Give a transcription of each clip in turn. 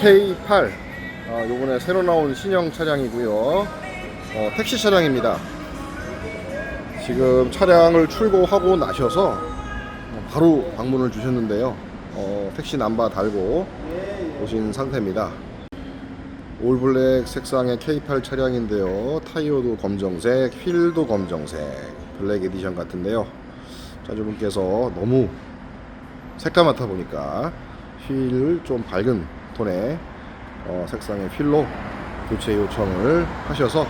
K8 어, 요번에 새로 나온 신형 차량이고요. 어, 택시 차량입니다. 지금 차량을 출고하고 나셔서 어, 바로 방문을 주셨는데요. 어, 택시 남바 달고 오신 상태입니다. 올블랙 색상의 K8 차량인데요. 타이어도 검정색 휠도 검정색 블랙 에디션 같은데요. 차주분께서 너무 색감 맡아 보니까 휠을 좀 밝은 톤의 어, 색상의 휠로 교체 요청을 하셔서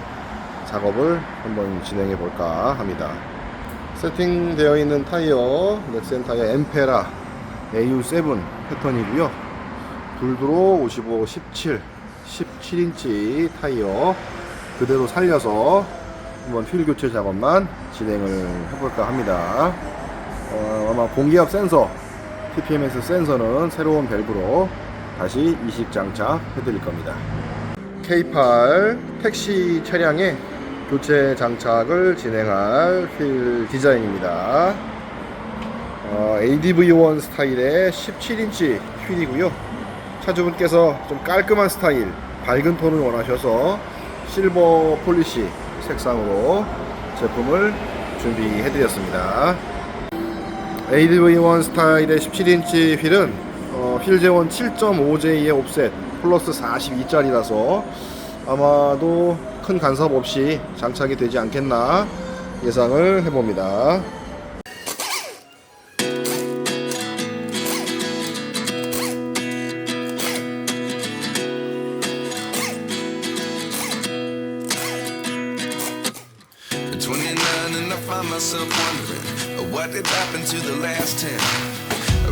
작업을 한번 진행해 볼까 합니다. 세팅되어 있는 타이어 넥센 타이어 엠페라 AU7 패턴이고요. 불드로 55, 17, 17인치 타이어 그대로 살려서 한번 휠 교체 작업만 진행을 해볼까 합니다. 어, 아마 공기압 센서 TPMS 센서는 새로운 밸브로 다시 이식 장착 해드릴 겁니다. K8 택시 차량의 교체 장착을 진행할 휠 디자인입니다. 어, ADV1 스타일의 17인치 휠이고요. 차주분께서 좀 깔끔한 스타일, 밝은 톤을 원하셔서 실버 폴리시 색상으로 제품을 준비해드렸습니다. ADV1 스타일의 17인치 휠은 어, 휠 재원 7.5J의 옵셋 플러스 42짜리라서 아마도 큰 간섭 없이 장착이 되지 않겠나 예상을 해봅니다. At 29 and I find myself wondering uh, what did happen to the last 10.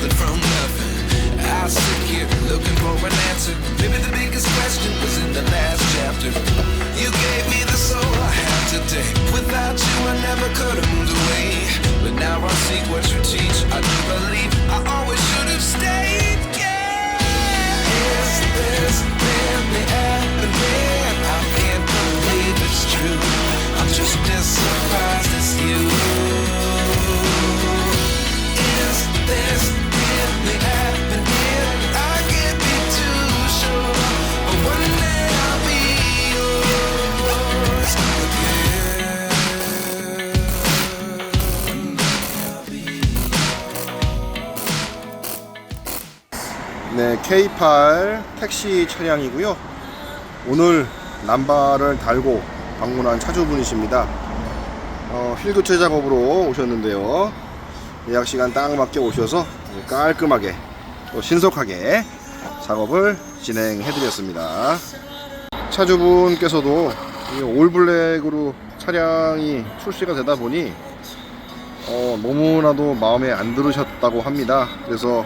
something from nothing. I sit here looking for an answer. 네, K8 택시 차량이고요. 오늘 남바를 달고 방문한 차주분이십니다. 어, 휠 교체 작업으로 오셨는데요. 예약 시간 딱 맞게 오셔서 깔끔하게 또 신속하게 작업을 진행해 드렸습니다. 차주분께서도 이 올블랙으로 차량이 출시가 되다 보니 어, 너무나도 마음에 안 들으셨다고 합니다. 그래서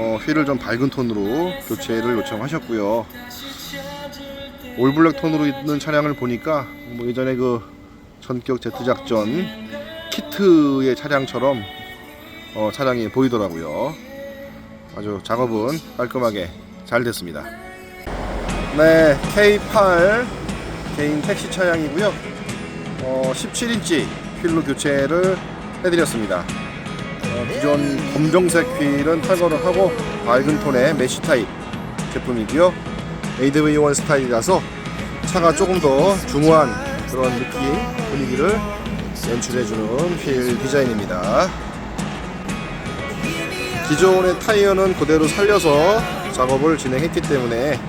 어, 휠을 좀 밝은 톤으로 교체를 요청하셨고요. 올블랙 톤으로 있는 차량을 보니까 뭐 예전에 그 전격 제트 작전 키트의 차량처럼 어, 차량이 보이더라고요. 아주 작업은 깔끔하게 잘 됐습니다. 네, K8 개인 택시 차량이고요. 어, 17인치 휠로 교체를 해드렸습니다. 어, 기존 검정색 휠은 탈거를 하고 밝은 톤의 메쉬 타입 제품이고요. ADV1 스타일이라서 차가 조금 더 중후한 그런 느낌 분위기를 연출해주는 휠 디자인입니다. 기존의 타이어는 그대로 살려서 작업을 진행했기 때문에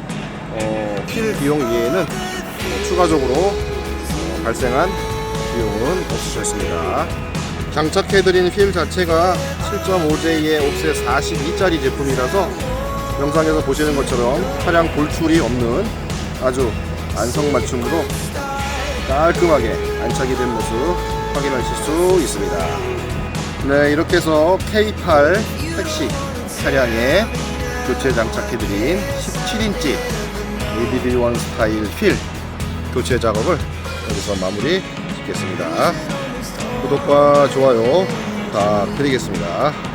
어, 휠 비용 이외에는 어, 추가적으로 어, 발생한 비용은 없으셨습니다. 장착해드린 휠 자체가 7.5J의 옵셋 42짜리 제품이라서 영상에서 보시는 것처럼 차량 돌출이 없는 아주 안성맞춤으로 깔끔하게 안착이 된 모습 확인하실 수 있습니다. 네, 이렇게 해서 K8 택시 차량에 교체 장착해드린 17인치 ABB1 스타일 휠 교체 작업을 여기서 마무리 짓겠습니다. 구독과 좋아요 부탁드리겠습니다.